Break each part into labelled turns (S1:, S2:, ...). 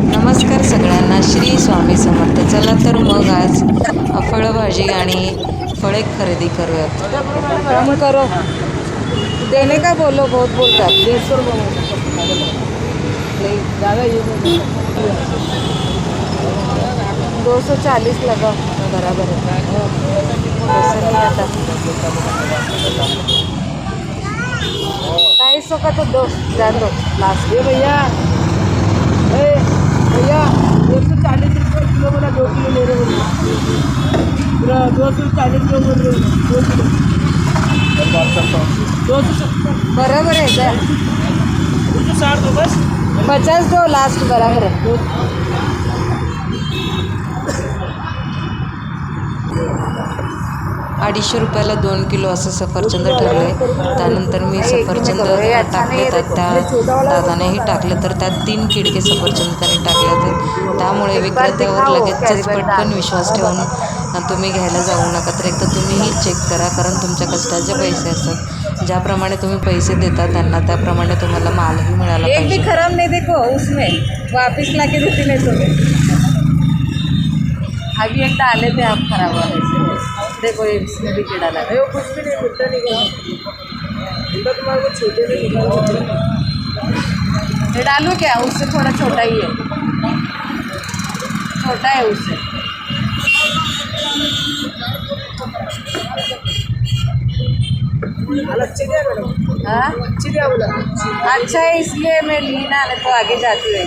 S1: नमस्कार सगळ्यांना श्री स्वामी समर्थ. चला तर मग आज फळभाजी आणि फळे खरेदी करूयात.
S2: करो. देने का बोलो? बहुत बोलतात. दो सौ चालीस लगा बराबर है. ढाई सौ का तो दो जान दो लास्ट. भैया. भैया एक सौ चालीस रुपये किलो बोला दो किलो ले रहे हो। दो सौ चालीस किलो बोल रहे हो। दो किलो। दो सौ सत्तर। बराबर है क्या? साठ दो बस। पचास दो लास्ट बराबर है।
S1: अडीचशे रुपयाला दोन किलो असं सफरचंद ठरले त्यानंतर मी सफरचंद टाकले तर त्या दादानेही टाकले तर त्यात तीन किडके सफरचंद त्याने टाकले होते. त्यामुळे विक्रेत्यावर लगेचच पटकन विश्वास ठेवून तुम्ही घ्यायला जाऊ नका तर एक तर तुम्हीही चेक करा कारण तुमच्या कष्टाचे पैसे असतात. ज्याप्रमाणे तुम्ही पैसे देता त्यांना त्याप्रमाणे तुम्हाला मालही मिळाला पाहिजे.
S2: खराब नहीं देखो उसमें. वापिस ला के देती नहीं सोगे अभी एक डाले थे आप खराब देखो ये इसमें भी कीड़ा लगा वो कुछ भी नहीं मिलता नहीं इनका तुम्हारे को छोटे में ये डालूँ क्या? उससे थोड़ा छोटा ही है छोटा है उससे. हाँ? अच्छा है इसलिए मैं ली ना नहीं तो आगे जाती रही.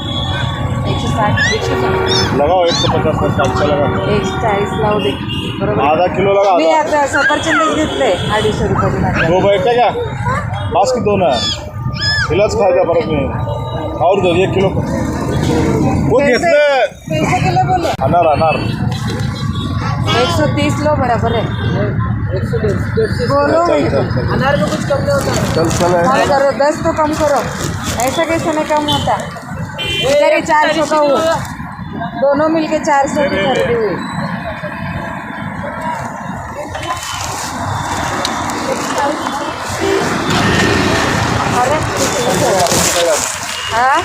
S2: एकशे साठ एकशे साठ
S3: लगाओ एक सौ पचास का चारशे लगा
S2: एकशे चाळीस लावू दे. बरोबर?
S3: आधा किलो लगा
S2: मी
S3: आधा.
S2: आता सफरचंद घेतले अडीचशे रुपयाचे माझ्या
S3: दो बैठे का पास की दोन आहे हिलाच खायचा परत मी और दो एक किलो. वो घेतलं
S2: कैसे किलो बोले.
S3: अनार अनार.
S2: एक सौ तीस लो बराबर है. एक सौ बोलो.
S3: चल चल चल.
S2: अनार में कुछ कम नहीं होता।
S3: चल चल
S2: कम
S3: है
S2: करो दस तो कम करो. ऐसा कैसे नहीं कम होता? इधर ही चार सौ का हुआ दोनों मिलके चार सौ की खरीदी हुई। हाँ?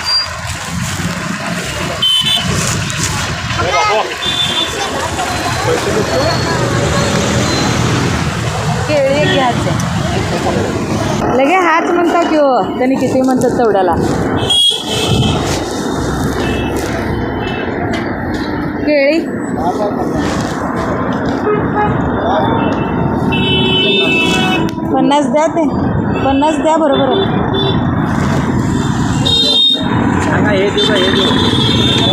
S2: केळी घ्यायचे. लगे हाच म्हणता की हो त्यांनी किती म्हणतात तेवढ्याला? केळी पन्नास द्या ते. पन्नास द्या बरोबर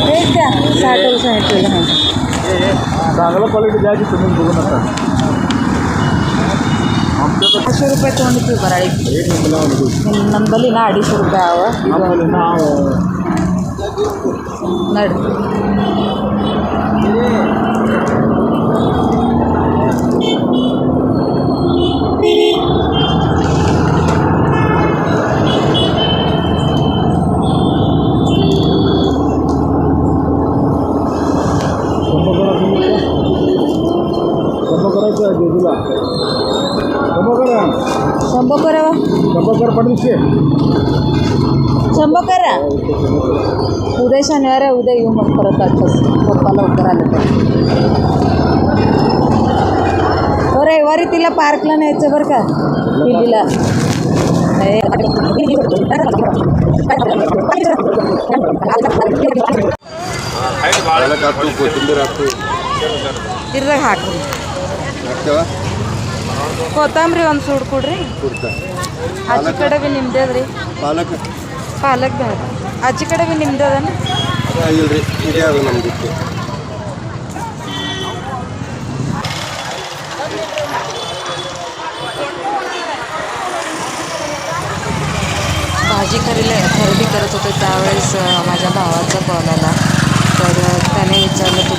S2: एक द्या. साठ साठ
S3: चांगलं क्वालिटी द्या की तुम्ही बघू नका.
S2: पाचशे रुपये तोंड तू बराळी
S3: नंदली ना
S2: अडीचशे
S3: रुपये हवं नड. जेजूला शंभकर शंभकर. शंभकर
S2: पडदिशे शंभकर उद्या शनिवार आहे उद्या येऊ मग परत वापस पप्पा लवकर आलं तर. बरं रविवारी तिला पार्कला न्यायचं बरं का?
S4: तिला तिरं ಕೊತ್ತಂಬರಿ ಹಾಕು
S2: ಇದ್ರಾಗ ಹಾಕ್ರಿ
S4: ಹಾಕ್ತೇವ
S2: ಕೊತ್ತಂಬರಿ ಒಂದು ಸೂಡು ಕೊಡ್ರಿ
S4: ಕೊಡ್ತಾ
S2: ಆಚೆ ಕಡೆ ಭೀ ನಿಮ್ದೇ ಅದ್ರಿ
S4: ಪಾಲಕ್
S2: ಪಾಲಕ್ ಬೇಡ ಆಚೆ ಕಡೆ ಭೀ ನಿಮ್ದೇ ಅದನ
S4: ಇಲ್ರಿ ಇದೇ ಅದು ನಮ್ದಿತ್ತು
S1: भाजी खरेदी खरेदी करत होते त्यावेळेस अ, माझ्या भावाचा कॉल आला तर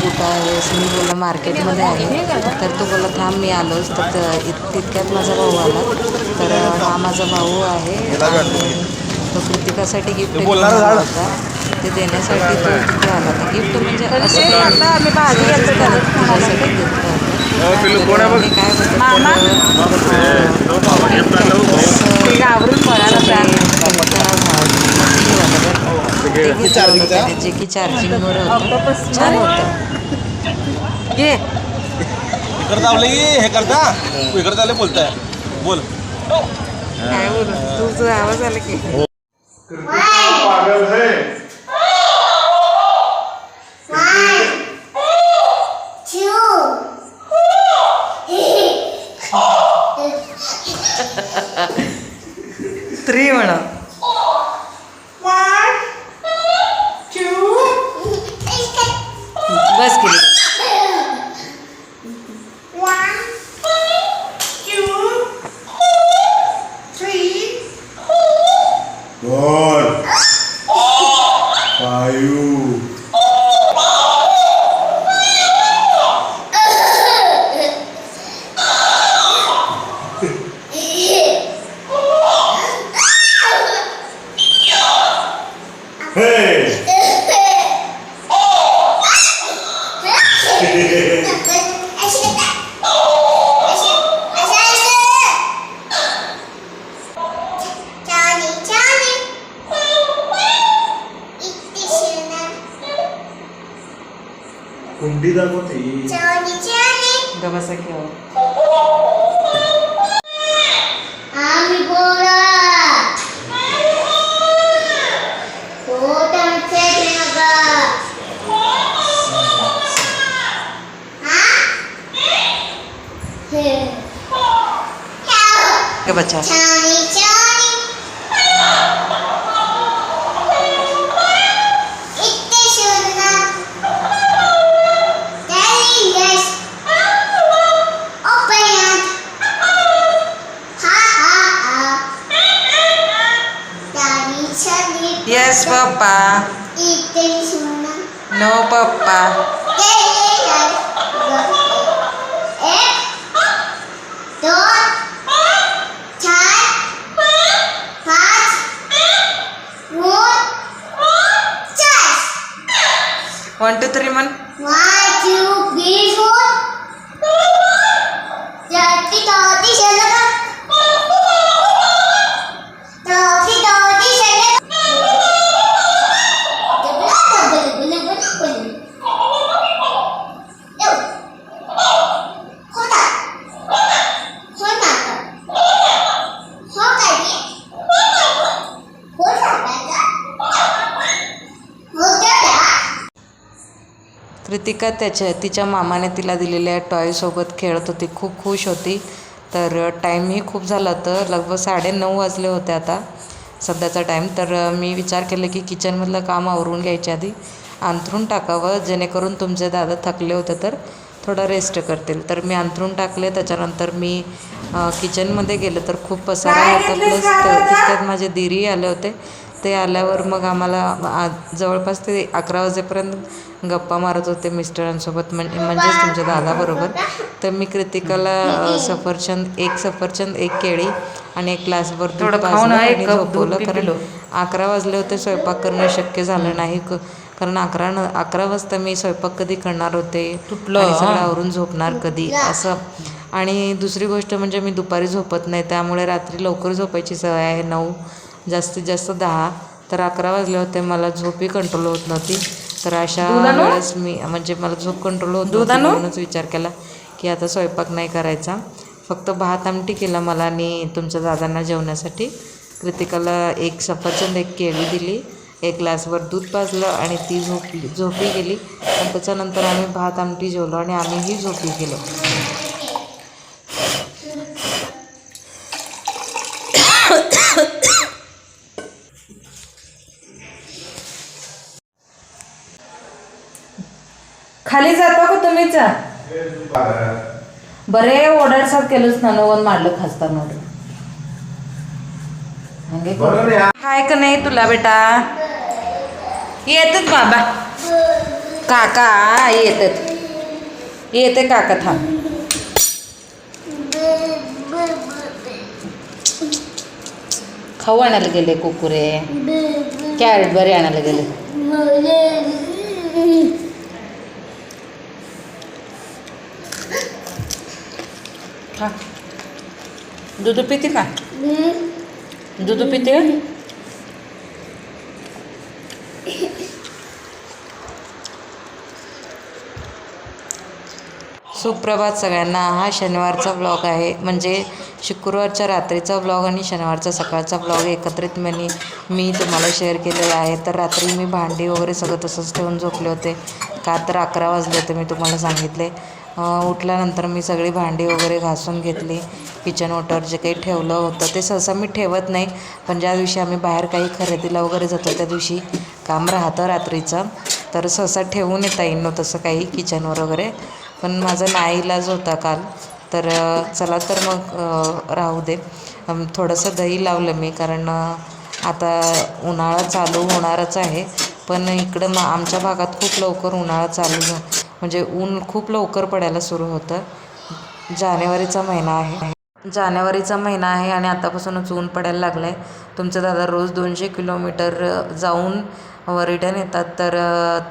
S1: होता वेळेस मी बोलला मार्केटमध्ये आहे तर तो बोलला थांब मी आलोच तर त- इत- तितक्यात माझा भाऊ आला तर हा माझा भाऊ आहे तो कृतिकासाठी गिफ्ट होता ते देण्यासाठी तो तिथे आला होता गिफ्ट म्हणजे असं.
S2: आम्ही भाजी
S1: मी काय बोलते,
S2: ते
S1: ते घेतलं होतं त्याने, जे की चार्जिंगवर होतं छान होतं.
S2: ये
S5: इकडे चावलं हे करता? इकडे बोलताय. बोल.
S1: काय बोलू? तुझा आवाज़ आला की.
S3: va a. कुंडी दाखवते
S1: गबासा घेऊ
S6: आम्ही बोला फोटो चेक नका
S1: गबाचा
S6: छानी छानी सुंदर
S1: नो पप्पा
S6: Delicious. एक दोन चार पाच दोन चार
S1: वन टू थ्री म्हण
S6: One,
S1: कृतिका त्याच्या तिच्या मामाने तिला दिलेल्या टॉयसोबत खेळत होती. खूप खुश होती. तर टाईमही खूप झाला होतं. लगभग साडेनऊ वाजले होते आता सध्याचा टाईम तर मी विचार केला की किचनमधलं काम आवरून घ्यायच्या आधी अंथरून टाकावं जेणेकरून तुमचे दादा थकले होते तर थोडा रेस्ट करतील. तर मी अंथरून टाकले. त्याच्यानंतर मी किचनमध्ये गेलं तर खूप पसारा होता. प्लस तितक्यात माझे दिरी आले होते. ते आल्यावर मग आम्हाला आ- जवळपास ते अकरा वाजेपर्यंत गप्पा मारत होते मिस्टरांसोबत म्हणजे म्हणजेच तुमच्या दादाबरोबर. तर मी कृतिकाला सफरचंद एक सफरचंद एक केळी आणि एक ग्लासभर दूध पाजलं आणि झोपवलं. कारण अकरा वाजले होते स्वयंपाक करणं शक्य झालं नाही. क- कारण अकरा न अकरा वाजता मी स्वयंपाक कधी करणार होते? आणि सगळं आवरून झोपणार कधी? असं. आणि दुसरी गोष्ट म्हणजे मी दुपारी झोपत नाही त्यामुळे रात्री लवकर झोपायची सवय आहे नऊ. जास्तीत जास्त दहा तर अकरा वाजले होते मला झोपही कंट्रोल होत नव्हती. तर अशा वेळेस मी म्हणजे मला झोप कंट्रोल होत नव्हती म्हणूनच विचार केला की आता स्वयंपाक नाही करायचा. फक्त भात आमटी केला मला आणि तुमच्या दादांना जेवण्यासाठी. कृतिकाला एक सफरचंद एक केळी दिली एक ग्लासभर दूध पाजलं आणि ती झोपली झोपी गेली. आणि त्याच्यानंतर आम्ही भात आमटी जेवलो आणि आम्हीही झोपी गेलो.
S2: खाली जातो का तुम्हीच बरे ओढाडसात केलंच ना नवन मारलं खासता नोट हाय का नाही तुला बेटा? येतच बाबा.
S1: काका येतात. येते काका थांब. खाऊ आणायला गेले कुकुरे कॅडबरी आणायला गेले. खा दूध पिते का दूध पिते सुप्रभात सगळ्यांना. हा शनिवारचा ब्लॉग आहे. म्हणजे शुक्रवारच्या रात्रीचा ब्लॉग आणि शनिवारचा सकाळचा ब्लॉग एकत्रित मी मी तुम्हाला शेअर केलेला आहे. तर रात्री मी भांडी वगैरे सगळं तसंच ठेवून झोपले होते. का तर अकरा वाजले होते मी तुम्हाला सांगितले. उठल्यानंतर मी सगळी भांडी वगैरे घासून घेतली. किचन वॉटर जे काही ठेवलं होतं ते सहसा मी ठेवत नाही. पण ज्या दिवशी आम्ही बाहेर काही खरेदीला वगैरे जातो त्या दिवशी काम राहतं रात्रीचं. तर सहसा ठेवून येता येईन तसं काही किचनवर वगैरे. पण माझा नाईलाज होता काल. तर चला तर मग राहू दे. थोडंसं दही लावलं मी कारण आता उन्हाळा चालू होणारच आहे. पण इकडं मग आमच्या भागात खूप लवकर उन्हाळा चालू म्हणजे ऊन खूप लवकर पडायला सुरू होतं. जानेवारीचा महिना आहे. जानेवारीचा महिना आहे आणि आतापासूनच ऊन पडायला लागलं आहे तुमचे दादा रोज दोनशे किलोमीटर जाऊन रिटर्न येतात तर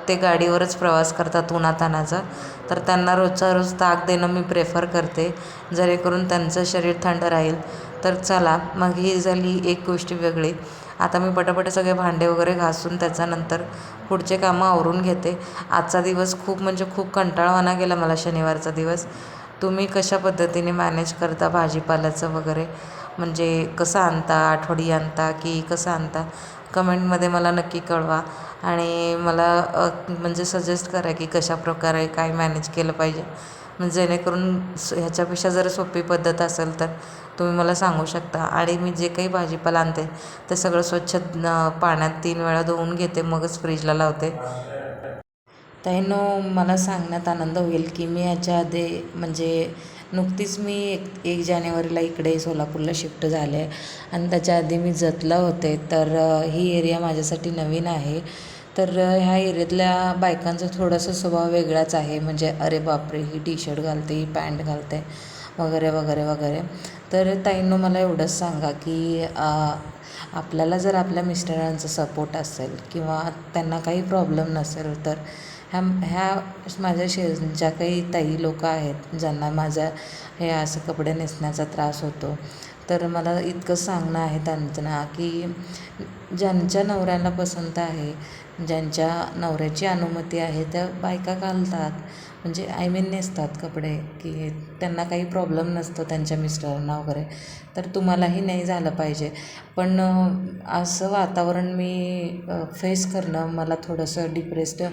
S1: ते गाडीवरच प्रवास करतात उन्हातानाचा तर त्यांना रोजचा रोज ताक देणं मी प्रेफर करते. जेणेकरून त्यांचं शरीर थंड राहील. तर चला मग ही झाली एक गोष्ट वेगळी. आता मी पटापट सगळे भांडे वगैरे घासून त्याच्यानंतर पुढचे कामं आवरून घेते. आजचा दिवस खूप म्हणजे खूप कंटाळवाना गेला मला शनिवारचा दिवस. तुम्ही कशा पद्धतीने मॅनेज करता भाजीपाल्याचं वगैरे? म्हणजे कसं आणता आठवडी आणता की कसं आणता? कमेंटमध्ये मला नक्की कळवा. आणि मला म्हणजे सजेस्ट करा की कशा प्रकारे काय मॅनेज केलं पाहिजे. म्हणजे जेणेकरून स- ह्याच्यापेक्षा जर सोपी पद्धत असेल तर तुम्ही मला सांगू शकता. आणि मी जे काही भाजीपाला आणते ते सगळं स्वच्छ पाण्यात तीन वेळा धुवून घेते मगच फ्रीजला लावते. त्यानं मला सांगण्यात आनंद होईल की मी याच्या आधी म्हणजे नुकतीच मी एक एक जानेवारीला इकडे सोलापूरला शिफ्ट झाले. आहे आणि त्याच्या आधी मी जतला होते तर ही एरिया माझ्यासाठी नवीन आहे. तर ह्या एरियातल्या बायकांचा थोडासा स्वभाव वेगळाच आहे. म्हणजे अरे बापरे ही टी शर्ट घालते ही पॅन्ट घालते वगैरे वगैरे वगैरे. तर ताईंनो मला एवढंच सांगा की आपल्याला जर आपल्या मिस्टरांचा सपोर्ट असेल किंवा त्यांना काही प्रॉब्लेम नसेल तर ह्या ह्या माझ्या शेज ज्या काही ताई लोक आहेत ज्यांना माझ्या हे असं कपडे नेसण्याचा त्रास होतो. तर मला इतकं सांगणं आहे त्यांना की ज्यांच्या नवऱ्याला पसंत आहे ज्यांच्या नवऱ्याची अनुमती आहे त्या बायका घालतात. म्हणजे आय मीन नेसतात कपडे की त्यांना काही प्रॉब्लेम नसतो त्यांच्या मिस्टरांना वगैरे. तर तुम्हालाही नाही झालं पाहिजे. पण असं वातावरण मी फेस करणं मला थोडंसं डिप्रेस्ड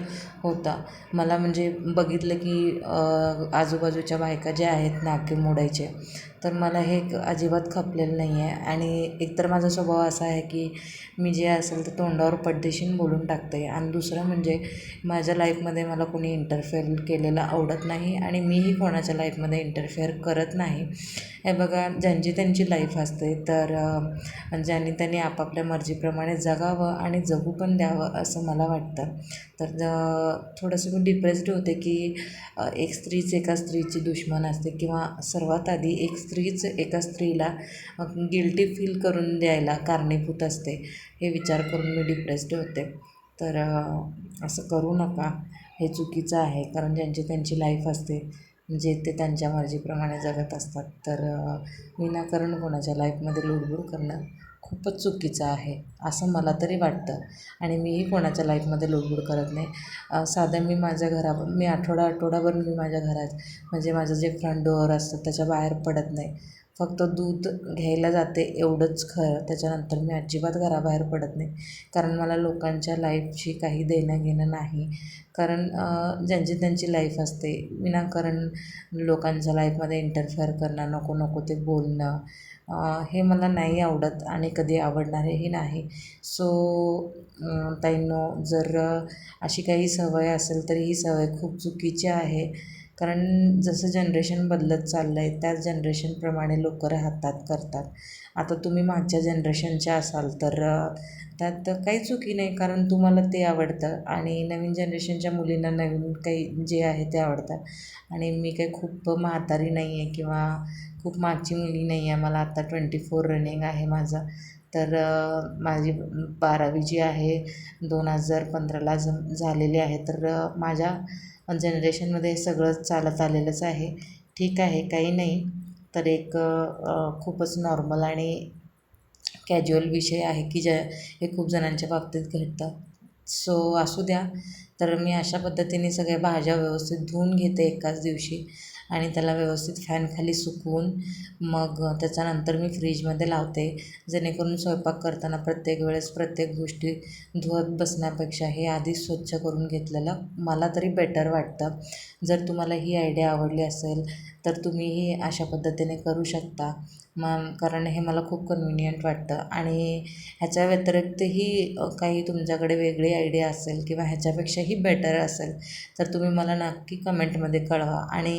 S1: होता. मला म्हणजे बघितलं की आजूबाजूच्या बायका ज्या आहेत नाके मोडायचे तर मला हे एक अजिबात खपलेलं नाही आहे आणि एकतर माझा स्वभाव असा आहे की मी जे असेल तर तोंडावर पडदेशीन बोलून टाकते आणि दुसरं म्हणजे माझ्या लाईफमध्ये मला कोणी इंटरफेअर केलेलं आवडत नाही. आणि मीही कोणाच्या लाईफमध्ये इंटरफेअर करत नाही. हे बघा ज्यांची त्यांची लाईफ असते तर ज्यांनी त्यांनी आपापल्या मर्जीप्रमाणे जगावं आणि जगू पण द्यावं असं मला वाटतं. तर थोडंसं मी डिप्रेस्ड होते की एक स्त्रीच एका स्त्रीची दुश्मन असते किंवा सर्वात आधी एक स्त्रीच एका स्त्रीला गिल्टी फील करून द्यायला कारणीभूत असते हे विचार करून मी डिप्रेस्ड होते. तर असं करू नका. हे चुकीचं आहे कारण ज्यांची त्यांची लाईफ असते जे ते त्यांच्या मर्जीप्रमाणे जगत असतात. तर विनाकारण कोणाच्या लाईफमध्ये लुडबुड करणं खूपच चुकीचं आहे असं मला तरी वाटतं. आणि मीही कोणाच्या लाईफमध्ये लुडबुड करत नाही. साधं मी माझ्या घरा मी आठवडा आठवडाभर मी माझ्या घरात म्हणजे माझं जे फ्रंट डोअर असतं त्याच्या बाहेर पडत नाही. फक्त दूध घ्यायला जाते एवढंच खरं. त्याच्यानंतर मी अजिबात घराबाहेर पडत नाही. कारण मला लोकांच्या लाईफशी काही देणं घेणं नाही. कारण ज्यांची त्यांची लाईफ असते विनाकारण लोकांच्या लाईफमध्ये इंटरफेअर करणं नको नको ते बोलणं हे मला नाही आवडत आणि कधी आवडणारेही नाही. सो ताईंनो जर अशी काही सवय असेल तर ही सवय खूप चुकीची आहे. कारण जसं जनरेशन बदलत चाललं आहे त्याच जनरेशनप्रमाणे लोक राहतात करतात. आता तुम्ही मागच्या जनरेशनच्या असाल तर त्यात काही चुकी नाही कारण तुम्हाला ते आवडतं. आणि नवीन जनरेशनच्या मुलींना नवीन काही जे आहे ते आवडतात आणि मी काही खूप म्हातारी नाही आहे किंवा खूप मागची मुली नाही आहे मला आता ट्वेंटी फोर रनिंग आहे माझं. तर माझी बारावी जी आहे दोन हजार पंधराला ज झालेली आहे. तर माझ्या पण जनरेशनमध्ये हे सगळं चालत आलेलंच आहे. ठीक आहे काही नाही. तर एक खूपच नॉर्मल आणि कॅज्युअल विषय आहे की ज्या हे खूप जणांच्या बाबतीत घडतात सो असू द्या. तर मी अशा पद्धतीने सगळ्या भाज्या व्यवस्थित धुवून घेते एकाच दिवशी. आणि त्याला व्यवस्थित फॅनखाली सुकवून मग त्याच्यानंतर मी फ्रीजमध्ये लावते. जेणेकरून स्वयंपाक करताना प्रत्येक वेळेस प्रत्येक गोष्टी धुवत बसण्यापेक्षा हे आधीच स्वच्छ करून घेतलेलं मला तरी बेटर वाटतं. जर तुम्हाला ही आयडिया आवडली असेल तर तुम्हीही अशा पद्धतीने करू शकता. मग कारण हे मला खूप कन्व्हिनियंट वाटतं. आणि ह्याच्या व्यतिरिक्तही काही तुमच्याकडे वेगळी आयडिया असेल किंवा ह्याच्यापेक्षाही बेटर असेल तर तुम्ही मला नक्की कमेंटमध्ये कळवा. आणि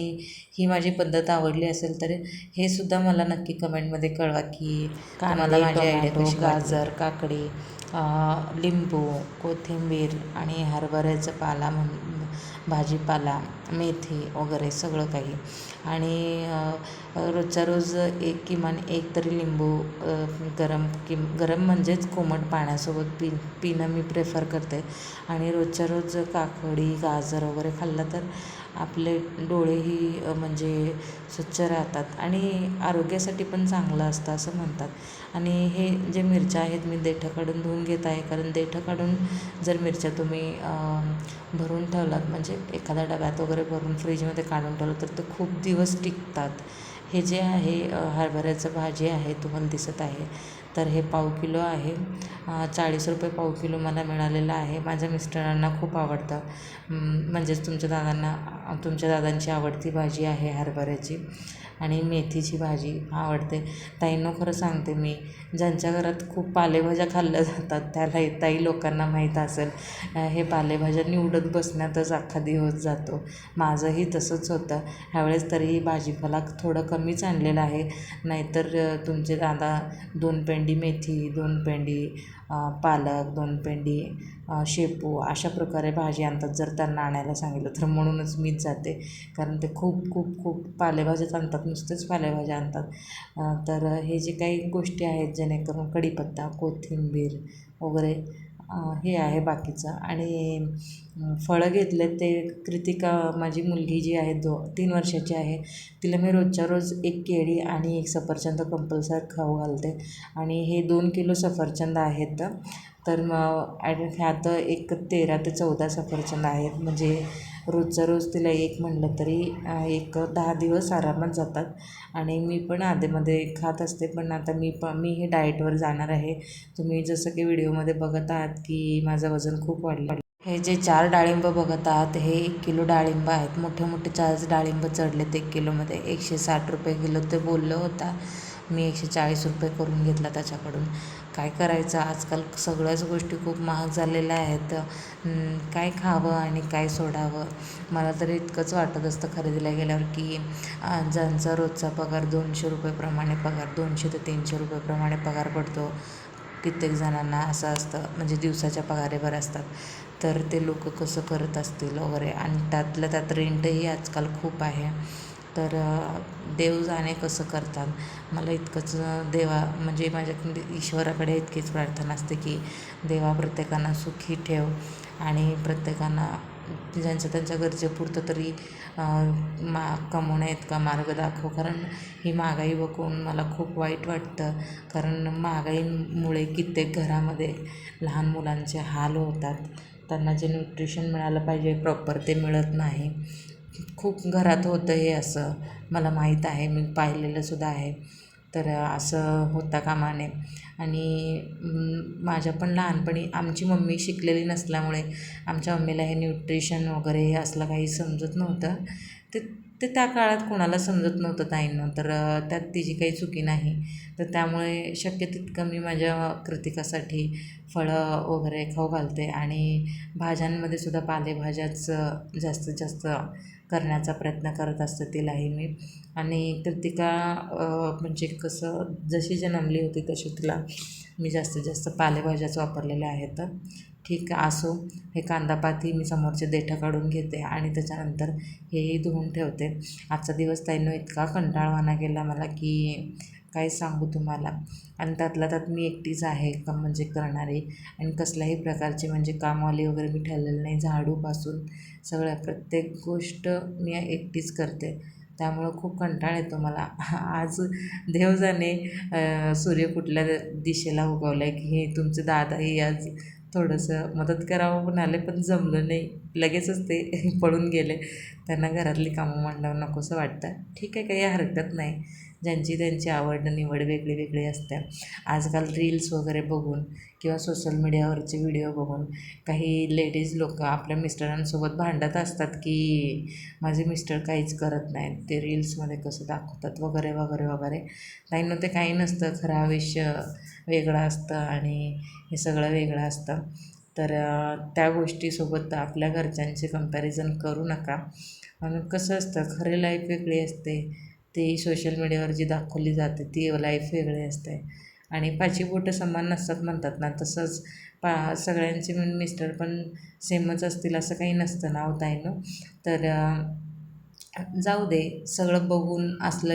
S1: ही माझी पद्धत आवडली असेल तर हे सुद्धा मला नक्की कमेंटमध्ये कळवा की तुम्हाला माझी आयडिया गाजर काकडी लिंबू कोथिंबीर आणि हरभऱ्याचं पाला म्हण भाजीपाला मेथी वगैरे सगळं काही. आणि रोजच्या रोज एक किमान एक तरी लिंबू गरम कि गरम म्हणजेच कोमट पाण्यासोबत पि पिणं मी प्रेफर करते. आणि रोजच्या रोज काकडी गाजर वगैरे खाल्लं तर आपले डोळेही म्हणजे स्वच्छ राहतात. आणि आरोग्यासाठी पण चांगलं असतं असं म्हणतात. आणि हे जे मिरच्या आहेत मी देठं काढून धुवून घेत आहे. कारण देठं काढून जर मिरच्या तुम्ही भरून ठेवलात म्हणजे एखाद्या डब्यात वगैरे भरून फ्रीजमध्ये काढून ठेवलं तर ते खूप दिवस टिकतात. हे जे आहे हरभऱ्याचं भाजी आहे तुम्हाला दिसत आहे. तर हे पाव किलो आहे. चाळीस रुपये पाव किलो मला मिळालेलं आहे. माझ्या मिस्टरांना खूप आवडतं. म्हणजेच तुमच्या दादांना तुमच्या दादांची आवडती भाजी आहे हरभऱ्याची आणि मेथीची भाजी आवडते. ताईंनो खरं सांगते मी ज्यांच्या घरात खूप पालेभाज्या खाल्ल्या जातात त्याला ताई लोकांना माहीत असेल. हे पालेभाज्या निवडत बसण्यातच अख्खा दिवस जातो. माझंही तसंच होतं. ह्यावेळेस तरीही भाजीपाला थोडं कमीच आणलेलं आहे. नाहीतर तुमचे दादा दोन पेंट मेथी दोन पेंडी पालक दोन पेंडी शेपू अशा प्रकारे भाजी आणतात. जर त्यांना आणायला सांगितलं तर म्हणूनच मीच जाते. कारण ते खूप खूप खूप पालेभाज्याच आणतात. नुसतेच पालेभाज्या आणतात. तर हे जे काही गोष्टी आहेत जेणेकरून कढीपत्ता कोथिंबीर वगैरे हे आहे बाकीचं. आणि फळं घेतले ते कृतिका माझी मुलगी जी आहे दो तीन वर्षाची आहे तिला मी रोजच्या रोज एक केळी आणि एक सफरचंद कंपल्सर खाऊ घालते. आणि हे दोन किलो सफरचंद आहेत. तर मग ॲड ह्यात एक तेरा ते चौदा सफरचंद आहेत. म्हणजे रोजचा रोज तिला एक म्हणलं तरी एक दहा दिवस आरामात जातात. आणि मी पण आधेमध्ये खात असते पण आता मी प मी हे डाएटवर जाणार आहे. तुम्ही जसं की व्हिडिओमध्ये बघत आहात की माझं वजन खूप वाढलं. हे जे चार डाळिंब बघत आहात हे एक किलो डाळिंब आहेत. मोठे मोठे चार डाळिंब चढलेत एक किलोमध्ये. एकशे साठ रुपये किलो ते बोललं होता. मी एकशे चाळीस रुपये करून घेतला त्याच्याकडून. काय करायचं? आजकाल सगळ्याच गोष्टी खूप महाग झालेल्या आहेत. काय खावं आणि काय सोडावं? मला तर इतकंच वाटत असतं खरेदीला गेल्यावर की ज्यांचा रोजचा पगार दोनशे रुपयेप्रमाणे पगार दोनशे ते तीनशे रुपयेप्रमाणे पगार पडतो. कित्येक जणांना असं असतं म्हणजे दिवसाच्या पगारेवर असतात. तर ते लोक कसं करत असतील वगैरे? आणि त्यातल्या त्यात रेंटही आजकाल खूप आहे. तर देव जाणे कसं करतात? मला इतकंच देवा म्हणजे माझ्या ईश्वराकडे इतकीच प्रार्थना असते की देवा प्रत्येकांना सुखी ठेव आणि प्रत्येकांना ज्यांच्या त्यांच्या गरजेपुरतं तरी मा कमवण्या इतका मार्ग दाखव? कारण ही महागाई बघून मला खूप वाईट वाटतं. कारण महागाईमुळे कित्येक घरामध्ये लहान मुलांचे हाल होतात. त्यांना जे न्यूट्रिशन मिळालं पाहिजे प्रॉपर ते मिळत नाही. खूप घरात होतं हे असं. मला माहीत आहे मी पाहिलेलं सुद्धा आहे. तर असं होता कामा नये आणि माझ्या पण लहानपणी आमची मम्मी शिकलेली नसल्यामुळे आमच्या मम्मीला हे न्यूट्रिशन वगैरे हे असलं काही समजत नव्हतं. ते ते त्या काळात कोणाला समजत नव्हतं ताईंना. तर त्यात तिची काही चुकी नाही. तर त्यामुळे शक्य तितकं मी माझ्या कृतिकासाठी फळं वगैरे खाऊ घालते. आणि भाज्यांमध्ये सुद्धा पालेभाज्याच जास्तीत जास्त करण्याचा प्रयत्न करत असते तिलाही मी आणि कृतिका म्हणजे कसं जशी जन्मली होती तशी तिला मी जास्तीत जास्त पालेभाज्याच वापरलेल्या आहेत. ठीक असो. हे कांदापाती मी समोरचे देठं काढून घेते आणि त्याच्यानंतर हेही धुवून ठेवते. आजचा दिवस ताईनं इतका कंटाळवाणा गेला मला की काय सांगू तुम्हाला? आणि त्यातल्या त्यात मी एकटीच आहे का म्हणजे करणारी? आणि कसल्याही प्रकारची म्हणजे कामवाली वगैरे मी ठरलेलं नाही. झाडूपासून सगळ्या प्रत्येक गोष्ट मी एकटीच करते. त्यामुळं खूप कंटाळ येतो मला. आज देव जाणे सूर्य कुठल्या दिशेला उगवला आहे की हे तुमचे दादाही आज थोडंसं मदत करावं पण आले पण जमलं नाही. लगेचच ते पळून गेले. त्यांना घरातली कामं मांडल्यावर नकोसं वाटतं ठीक आहे काही हरकत नाही. ज्यांची त्यांची आवड निवड वेगळी वेगळी असते. आजकाल रील्स वगैरे बघून किंवा सोशल मीडियावरचे व्हिडिओ बघून काही लेडीज लोक आपल्या मिस्टरांसोबत भांडत असतात की माझे मिस्टर काहीच करत नाहीत. ते रील्समध्ये कसं दाखवतात वगैरे वगैरे वगैरे. ताईंनो ते काही नसतं. खरं आयुष्य वेगळं असतं आणि हे सगळं वेगळं असतं. तर त्या गोष्टीसोबत आपल्या घरच्यांचे कंपॅरिझन करू नका. म्हणून कसं असतं खरे लाईफ वेगळी असते. ती सोशल मीडियावर जी दाखवली जाते ती लाईफ वेगळी असते. आणि पाची बोटं समान नसतात म्हणतात ना तसंच पा सगळ्यांचे मिळून मिस्टर पण सेमच असतील असं काही नसतं ना हो ताईनं तर जाऊ दे सगळं बघून असलं